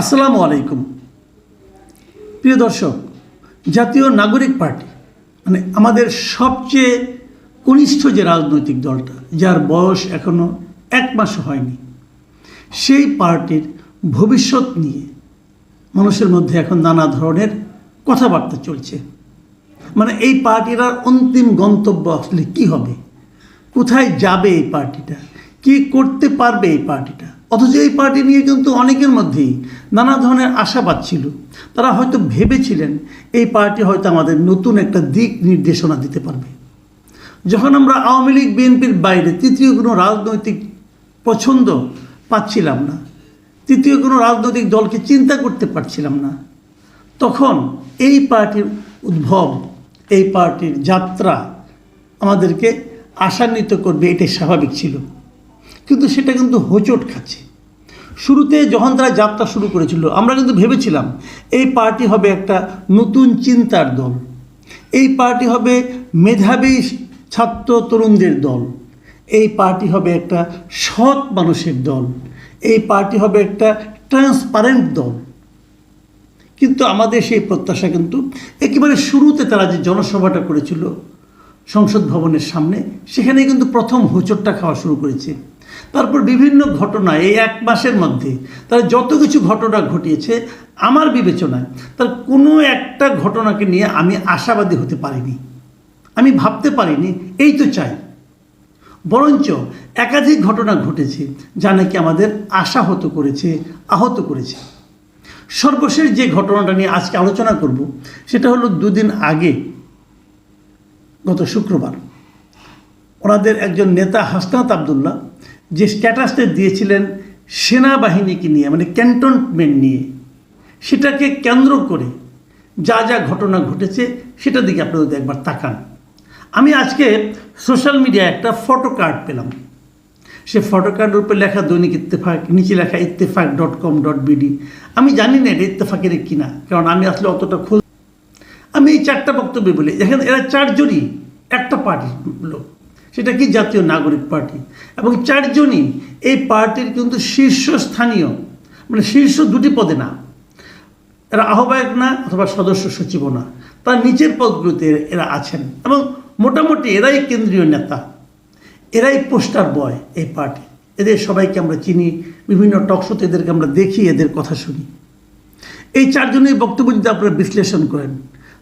আসসালামু আলাইকুম। প্রিয় দর্শক, জাতীয় নাগরিক পার্টি মানে আমাদের সবচেয়ে কনিষ্ঠ যে রাজনৈতিক দলটা, যার বয়স এখনও এক মাস হয়নি, সেই পার্টির ভবিষ্যৎ নিয়ে মানুষের মধ্যে এখন নানা ধরনের কথাবার্তা চলছে। মানে এই পার্টির আর অন্তিম গন্তব্য আসলে কি হবে? কোথায় যাবে এই পার্টিটা? কি করতে পারবে এই পার্টিটা? অথচ এই পার্টি নিয়ে কিন্তু অনেকের মধ্যেই নানা ধরনের আশাবাদ ছিল। তারা হয়তো ভেবেছিলেন এই পার্টি হয়তো আমাদের নতুন একটা দিক নির্দেশনা দিতে পারবে। যখন আমরা আওয়ামী লীগ, বিএনপির বাইরে তৃতীয় কোনো রাজনৈতিক পছন্দ পাচ্ছিলাম না, তৃতীয় কোনো রাজনৈতিক দলকে চিন্তা করতে পারছিলাম না, তখন এই পার্টির উদ্ভব, এই পার্টির যাত্রা আমাদেরকে আশান্বিত করবে, এটাই স্বাভাবিক ছিল। কিন্তু সেটা কিন্তু হোঁচট খাচ্ছে। শুরুতে যখন তারা যাত্রা শুরু করেছিল, আমরা কিন্তু ভেবেছিলাম, এই পার্টি হবে একটা নতুন চিন্তার দল। এই পার্টি হবে মেধাবী ছাত্র তরুণদের দল। এই পার্টি হবে একটা সৎ মানুষের দল। এই পার্টি হবে একটা ট্রান্সপারেন্ট দল। কিন্তু আমাদের সেই প্রত্যাশা কিন্তু একেবারে শুরুতে তারা যে জনসভাটা করেছিল, সংসদ ভবনের সামনে সেখানে কিন্তু প্রথম হোঁচটটা খাওয়া শুরু করেছে। তারপর বিভিন্ন ঘটনা এই এক মাসের মধ্যে, তারা যত কিছু ঘটনা ঘটিয়েছে আমার বিবেচনায়, তার কোনো একটা ঘটনাকে নিয়ে আমি আশাবাদী হতে পারিনি। আমি ভাবতে পারিনি, এই তো চাই। বরঞ্চ একাধিক ঘটনা ঘটেছে যা নাকি আমাদের আশাহত করেছে, আহত করেছে। সর্বশেষ যে ঘটনাটা নিয়ে আজকে আলোচনা করব, সেটা হলো দুদিন আগে, গত শুক্রবার, ওনাদের একজন নেতা হাসনাত আবদুল্লাহ যে স্ট্যাটাসটা দিয়েছিলেন সেনাবাহিনীকে নিয়ে মানে ক্যান্টনমেন্ট নিয়ে, সেটাকে কেন্দ্র করে যা যা ঘটনা ঘটেছে সেটার দিকে আপনারা যদি একবার তাকান। আমি আজকে সোশ্যাল মিডিয়ায় একটা ফটো কার্ড পেলাম। সে ফটো কার্ডের উপরে লেখা দৈনিক ইত্তেফাক, নিচে লেখা Ittefaq dot com dot BD আমি জানি না এটা ইত্তেফাকের কিনা, কারণ আমি আসলে অতটা খোঁজ আমি এই চারটা বক্তব্য বলি। দেখেন এরা চারজনই, একটা পার্টির লোক। সেটা কি জাতীয় নাগরিক পার্টি? এবং চারজনই এই পার্টির কিন্তু শীর্ষস্থানীয় মানে শীর্ষ দুটি পদে না। এরা আহ্বায়ক না অথবা সদস্য সচিবও না। তার নিচের পদগুলোতে এরা আছেন। এবং মোটামুটি এরাই কেন্দ্রীয় নেতা। এরাই পোস্টার বয় এই পার্টি। এদের সবাইকে আমরা চিনি, বিভিন্ন টকশোতে এদেরকে আমরা দেখি, এদের কথা শুনি। এই চারজনের বক্তব্য যদি আপনারা বিশ্লেষণ করেন,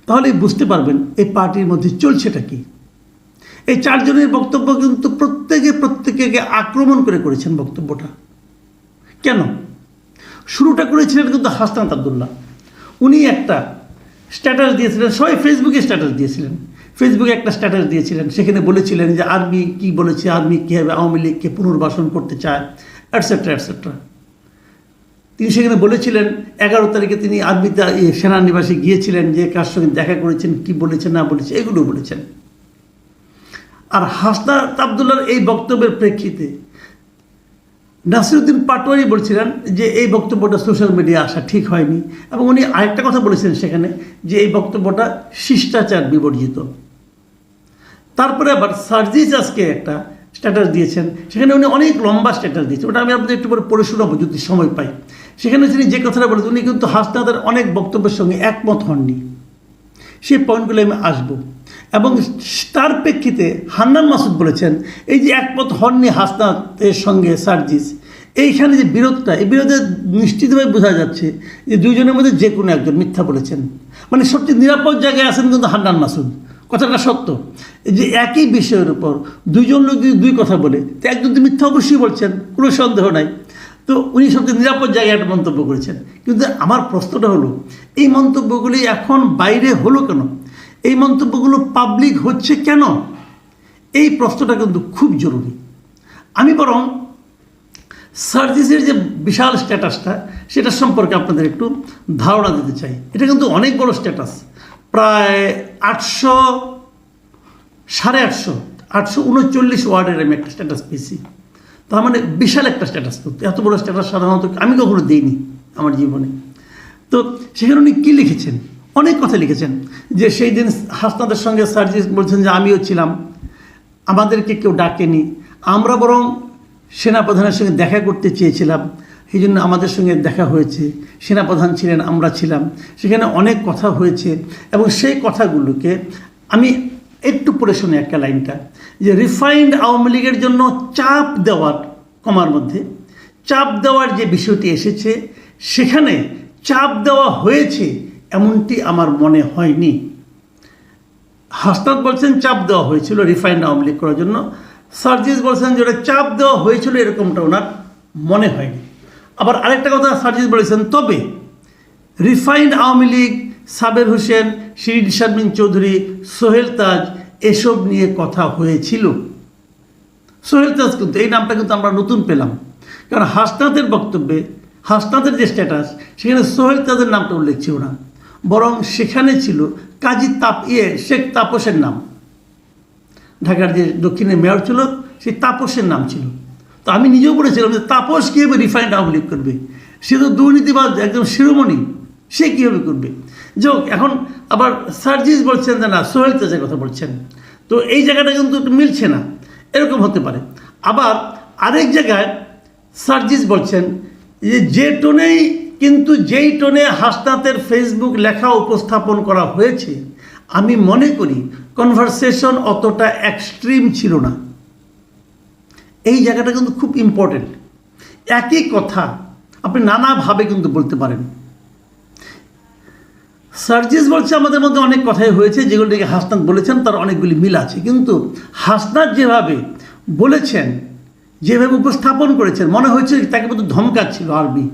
তাহলেই বুঝতে পারবেন এই পার্টির মধ্যে চলছেটা কি। এই চারজনের বক্তব্য কিন্তু প্রত্যেকে প্রত্যেকে আক্রমণ করে করেছেন বক্তব্যটা। কেন? শুরুটা করেছিলেন কিন্তু হাসনাত আবদুল্লাহ। উনি একটা স্ট্যাটাস দিয়েছিলেন, সবাই ফেসবুকে স্ট্যাটাস দিয়েছিলেন। ফেসবুকে একটা স্ট্যাটাস দিয়েছিলেন, সেখানে বলেছিলেন যে আর্মি কি বলেছে, আর্মি কীভাবে আওয়ামী লীগকে পুনর্বাসন করতে চায় অ্যাটসেট্রা অ্যাটসেট্রা তিনি সেখানে বলেছিলেন, এগারো তারিখে তিনি আর্মিতে সেনানিবাসে গিয়েছিলেন, যে কার সঙ্গে দেখা করেছেন, কি বলেছেন, না বলেছে এগুলো বলেছেন। আর হাসনাত আবদুল্লার এই বক্তব্যের প্রেক্ষিতে নাসিরুদ্দিন পাটোয়ারি বলছিলেন যে এই বক্তব্যটা সোশ্যাল মিডিয়া আসা ঠিক হয়নি এবং উনি আরেকটা কথা বলেছেন সেখানে যে এই বক্তব্যটা শিষ্টাচার বিবর্জিত। তারপরে আবার সার্জিস আজকে একটা স্ট্যাটাস দিয়েছেন, সেখানে উনি অনেক লম্বা স্ট্যাটাস দিয়েছেন, ওটা আমি আপনাদের একটু পরে পড়ে শোনাবো যদি সময় পাই। সেখানে তিনি যে কথাটা বলেছেন, উনি কিন্তু হাসনাদের অনেক বক্তব্যের সঙ্গে একমত হননি। সেই পয়েন্টগুলো আমি আসব। এবং তার প্রেক্ষিতে হান্নান মাসুদ বলেছেন, এই যে একমত হননি হাসনাতের সঙ্গে সার্জিস, এইখানে যে বিরোধটা, এই বিরোধে নিশ্চিতভাবে বোঝা যাচ্ছে যে দুইজনের মধ্যে যে কোনো একজন মিথ্যা বলেছেন। মানে সবচেয়ে নিরাপদ জায়গায় আছেন কিন্তু হান্নান মাসুদ। কথাটা সত্য। যে একই বিষয়ের উপর দুইজন লোক যদি দুই কথা বলে, তো একজন তো মিথ্যা অবশ্যই বলছেন, কোনো সন্দেহ নাই। তো উনি সবচেয়ে নিরাপদ জায়গায় একটা মন্তব্য করেছেন। কিন্তু আমার প্রশ্নটা হলো, এই মন্তব্যগুলি এখন বাইরে হলো কেন? এই মন্তব্যগুলো পাবলিক হচ্ছে কেন? এই প্রশ্নটা কিন্তু খুব জরুরি। আমি বরং সার্জিসের যে বিশাল স্ট্যাটাসটা, সেটার সম্পর্কে আপনাদের একটু ধারণা দিতে চাই। এটা কিন্তু অনেক বড় স্ট্যাটাস। প্রায় আটশো, সাড়ে আটশো আটশো উনচল্লিশ ওয়ার্ডের আমি একটা স্ট্যাটাস পেয়েছি। তার মানে বিশাল একটা স্ট্যাটাস তো। এত বড় স্ট্যাটাস সাধারণত আমি কখনো দিইনি আমার জীবনে। তো সেখানে উনি কী লিখেছেন? অনেক কথা লিখেছেন যে সেই দিন হাসনাদের সঙ্গে সার্জিস বলছেন যে আমিও ছিলাম, আমাদেরকে কেউ ডাকেনি, আমরা বরং সেনাপ্রধানের সঙ্গে দেখা করতে চেয়েছিলাম, এই জন্য আমাদের সঙ্গে দেখা হয়েছে, সেনাপ্রধান ছিলেন, আমরা ছিলাম। সেখানে অনেক কথা হয়েছে এবং সেই কথাগুলোকে আমি একটু পড়ে শুনি একটা লাইনটা, যে রিফাইন্ড আওয়ামী লীগের জন্য চাপ দেওয়ার কমার মধ্যে, চাপ দেওয়ার যে বিষয়টি এসেছে, সেখানে চাপ দেওয়া হয়েছে এমনটি আমার মনে হয়নি। হাসনাত বলছেন, চাপ দেওয়া হয়েছিল রিফাইন্ড আওয়ামী লীগ করার জন্য। সার্জিস বলছেন যে, ওটা চাপ দেওয়া হয়েছিল এরকমটা ওনার মনে হয়নি। আবার আরেকটা কথা সার্জিস বলেছেন, তবে রিফাইন্ড আওয়ামী লীগ, সাবের হোসেন, শিরিন শারমিন চৌধুরী, সোহেল তাজ, এসব নিয়ে কথা হয়েছিল। সোহেল তাজ কিন্তু, এই নামটা কিন্তু আমরা নতুন পেলাম। কারণ হাসনাতের বক্তব্যে, হাসনাতের যে স্ট্যাটাস সেখানে সোহেল তাজের নামটা উল্লেখ ছিল না। বরং সেখানে ছিল কাজী তাপ ইয়ে শেখ তাপসের নাম। ঢাকার যে দক্ষিণে মেয়র ছিল, সেই তাপসের নাম ছিল। তো আমি নিজেও বলেছিলাম যে তাপস কীভাবে রিফাইন্ড আওয়ামী লীগ করবে? সে তো দুর্নীতিবাদ একদম শিরোমণি। সে কীভাবে করবে? যোগ এখন আবার সার্জিস বলছেন যে না, সোহেল তেজের কথা বলছেন। তো এই জায়গাটা কিন্তু মিলছে না। এরকম হতে পারে। আবার আরেক জায়গায় সার্জিস বলছেন যে যে টোনেই কিন্তু যেই টোনে হাসনাতের ফেসবুক লেখা উপস্থাপন করা হয়েছে, আমি মনে করি কনভারসেশন অতটা এক্সট্রিম ছিল না। এই জায়গাটা কিন্তু খুব ইম্পর্টেন্ট একই কথা আপনি নানাভাবে কিন্তু বলতে পারেন। সার্জিস বলছে, আমাদের মধ্যে অনেক কথাই হয়েছে যেগুলো থেকে হাসনাত বলেছেন, তার অনেকগুলি মিল আছে। কিন্তু হাসনাত যেভাবে বলেছেন, যেভাবে উপস্থাপন করেছেন, মনে হয়েছে তাকে মতো ধমকাচ্ছিল আরবি।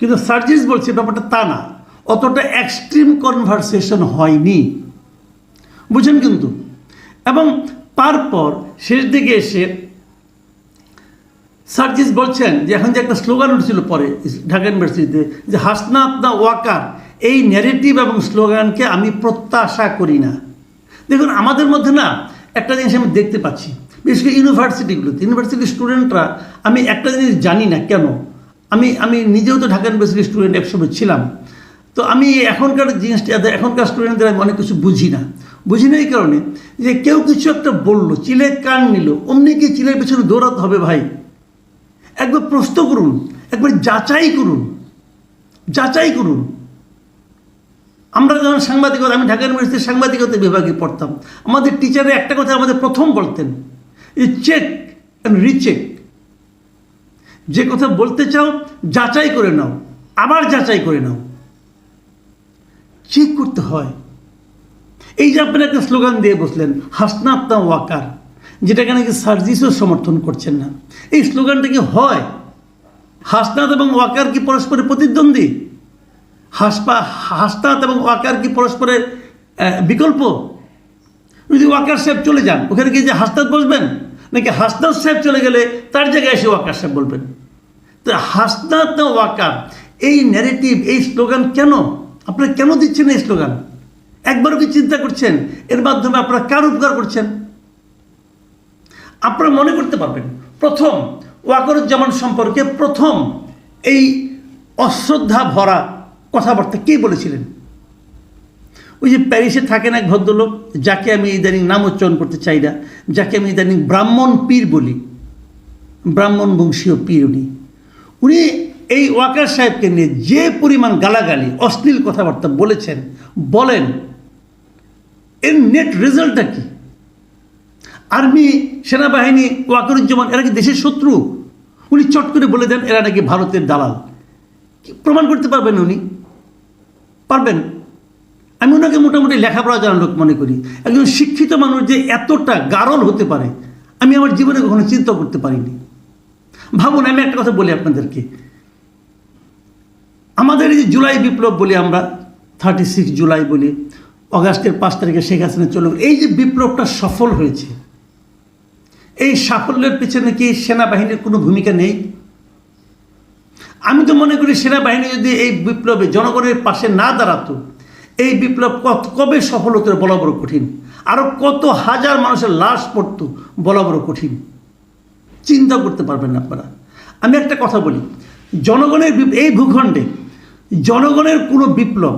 কিন্তু সার্জিস বলছে ব্যাপারটা তা না। অতটা এক্সট্রিম কনভারসেশন হয়নি। বুঝেন কিন্তু? এবং তারপর শেষ দিকে এসে সার্জিস বলছেন যে, এখন যে একটা স্লোগান উঠেছিল পরে, ঢাকা ইউনিভার্সিটিতে, যে হাসনাত না ওয়াকার, এই ন্যারেটিভ এবং স্লোগানকে আমি প্রত্যাশা করি না। দেখুন, আমাদের মধ্যে না একটা জিনিস আমি দেখতে পাচ্ছি। বিশেষ করে ইউনিভার্সিটিগুলোতে ইউনিভার্সিটির স্টুডেন্টরা, আমি একটা জিনিস জানি না কেন আমি আমি নিজেও তো ঢাকা ইউনিভার্সিটির স্টুডেন্ট একসময় ছিলাম। তো আমি এখনকার জিনিসটা, এখনকার স্টুডেন্টদের আমি অনেক কিছু বুঝি না। বুঝি না এই কারণে যে কেউ কিছু একটা বলল চিলে কান নিল, অমনি কি চিলের পেছনে দৌড়াতে হবে ভাই? একবার প্রশ্ন করুন, একবার যাচাই করুন যাচাই করুন। আমরা যখন সাংবাদিকতা, আমি ঢাকা ইউনিভার্সিটির সাংবাদিকতা বিভাগে পড়তাম, আমাদের টিচারে একটা কথা আমাদের প্রথম বলতেন চেক অ্যান্ড রিচেক যে কথা বলতে চাও, যাচাই করে নাও। আবার যাচাই করে নাও। চেক করতে হয়। এই যে আপনি একটা স্লোগান দিয়ে বসলেন, হাসনাত না ওয়াকার, যেটাকে নাকি সার্জিসও সমর্থন করছেন না। এই স্লোগানটা কি হয়? হাসনাত এবং ওয়াকার কি পরস্পরের প্রতিদ্বন্দ্বী? হাসপা, হাসনাত এবং ওয়াকার কি পরস্পরের বিকল্প? যদি ওয়াকার সাহেব চলে যান, ওখানে কি যে হাসনাত বসবেন নাকি হাসনাত সাহেব চলে গেলে তার জায়গায় এসে ওয়াকার সাহেব বলবেন? তো হাসনাত না ওয়াকার এই ন্যারেটিভ এই স্লোগান কেন? আপনারা কেন দিচ্ছেন এই স্লোগান একবারও কি চিন্তা করছেন? এর মাধ্যমে আপনারা কার উপকার করছেন? আপনারা মনে করতে পারবেন, প্রথম ওয়াকরুজ্জামান সম্পর্কে প্রথম এই অশ্রদ্ধা ভরা কথাবার্তা কে বলেছিলেন? ওই যে প্যারিসে থাকেন এক ভদ্রলোক, যাকে আমি ইদানিং নাম উচ্চারণ করতে চাই না, যাকে আমি ইদানিং ব্রাহ্মণ পীর বলি। ব্রাহ্মণ বংশীয় পীর উনি। উনি এই ওয়াকার সাহেবকে নিয়ে যে পরিমাণ গালাগালি, অশ্লীল কথাবার্তা বলেছেন, বলেন, এর নেট রেজাল্টটা কি? আর্মি, সেনাবাহিনী, ওয়াকরুজ্জামান, এরা কি দেশের শত্রু? উনি চট করে বলে দেন, এরা নাকি ভারতের দালাল। কি প্রমাণ করতে পারবেন উনি? পারবেন? আমি ওনাকে মোটামুটি লেখাপড়া জানার লোক মনে করি। একজন শিক্ষিত মানুষ যে এতটা গারল হতে পারে, আমি আমার জীবনে কখনো চিন্তা করতে পারিনি। ভাবুন, আমি একটা কথা বলি আপনাদেরকে। আমাদের এই জুলাই বিপ্লব বলি আমরা থার্টি সিক্স জুলাই বলি, অগাস্টের পাঁচ তারিখে শেখ হাসিনা চলে এই যে বিপ্লবটা সফল হয়েছে, এই সাফল্যের পিছনে কি সেনাবাহিনীর কোনো ভূমিকা নেই? আমি তো মনে করি সেনাবাহিনী যদি এই বিপ্লবে জনগণের পাশে না দাঁড়াতো এই বিপ্লব কত, কবে সফল হতো বলা বড় কঠিন? আরও কত হাজার মানুষের লাশ পড়ত বলা বড় কঠিন? চিন্তা করতে পারবেন না আপনারা। আমি একটা কথা বলি, জনগণের এই ভূখণ্ডে জনগণের কোনো বিপ্লব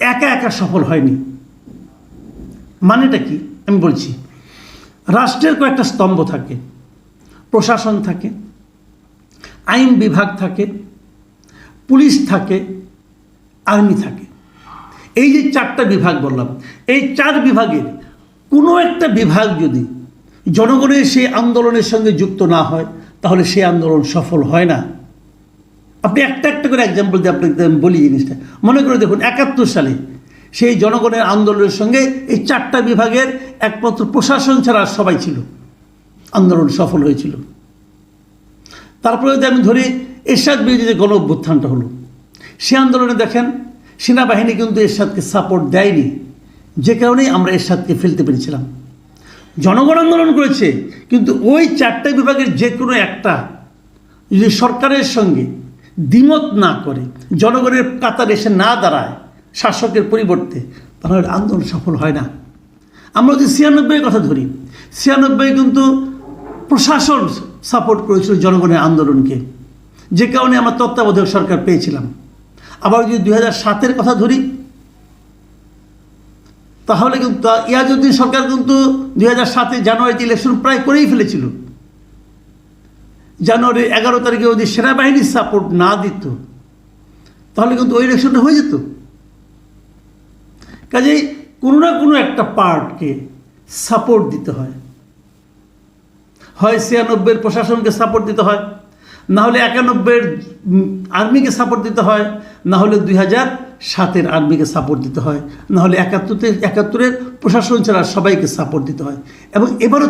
একা একা সফল হয়নি। মানেটা কি? আমি বলছি, রাষ্ট্রের কয়েকটা স্তম্ভ থাকে, প্রশাসন থাকে, আইন বিভাগ থাকে, পুলিশ থাকে, আর্মি থাকে। এই যে চারটা বিভাগ বললাম, এই চার বিভাগের কোনো একটা বিভাগ যদি জনগণের সেই আন্দোলনের সঙ্গে যুক্ত না হয়, তাহলে সেই আন্দোলন সফল হয় না। আপনি একটা একটা করে এক্সাম্পল দিয়ে আপনাকে বলি জিনিসটা। মনে করে দেখুন, একাত্তর সালে সেই জনগণের আন্দোলনের সঙ্গে এই চারটা বিভাগের একমাত্র প্রশাসন ছাড়া সবাই ছিল। আন্দোলন সফল হয়েছিল। তারপরে যদি আমি ধরি, এরশাদ বিরোধী যে গণ অভ্যুত্থানটা হলো, সে আন্দোলনে দেখেন সেনাবাহিনী কিন্তু এরশাদকে সাপোর্ট দেয়নি। যে কারণেই আমরা এরশাদকে ফেলতে পেরেছিলাম। জনগণ আন্দোলন করেছে, কিন্তু ওই চারটা বিভাগের যে কোনো একটা যদি সরকারের সঙ্গে দ্বিমত না করে, জনগণের কাতার এসে না দাঁড়ায়, শাসকের পরিবর্তে, তাহলে আন্দোলন সফল হয় না। আমরা যদি ছিয়ানব্বইয়ের কথা ধরি, ছিয়ানব্বই কিন্তু প্রশাসন সাপোর্ট করেছিল জনগণের আন্দোলনকে। যে কারণে আমরা তত্ত্বাবধায়ক সরকার পেয়েছিলাম। আবার যদি দুই হাজার সাতের কথা ধরি, তাহলে কিন্তু ইয়াজুদ্দিন সরকার কিন্তু দুই হাজার সাতে জানুয়ারিতে ইলেকশন প্রায় করেই ফেলেছিল। জানুয়ারির এগারো তারিখে যদি সেনাবাহিনীর সাপোর্ট না দিত, তাহলে কিন্তু ওই ইলেকশনটা হয়ে যেত। কাজেই কোনো না কোনো একটা পার্টকে সাপোর্ট দিতে হয়। হয় ছিয়ানব্বইয়ের প্রশাসনকে সাপোর্ট দিতে হয়। না হলে একানব্বইয়ের আর্মিকে সাপোর্ট দিতে হয় না হলে দুই হাজার সাতের আর্মিকে সাপোর্ট দিতে হয় না হলে একাত্তরের একাত্তরের প্রশাসন ছাড়া সবাইকে সাপোর্ট দিতে হয়। এবং এবারও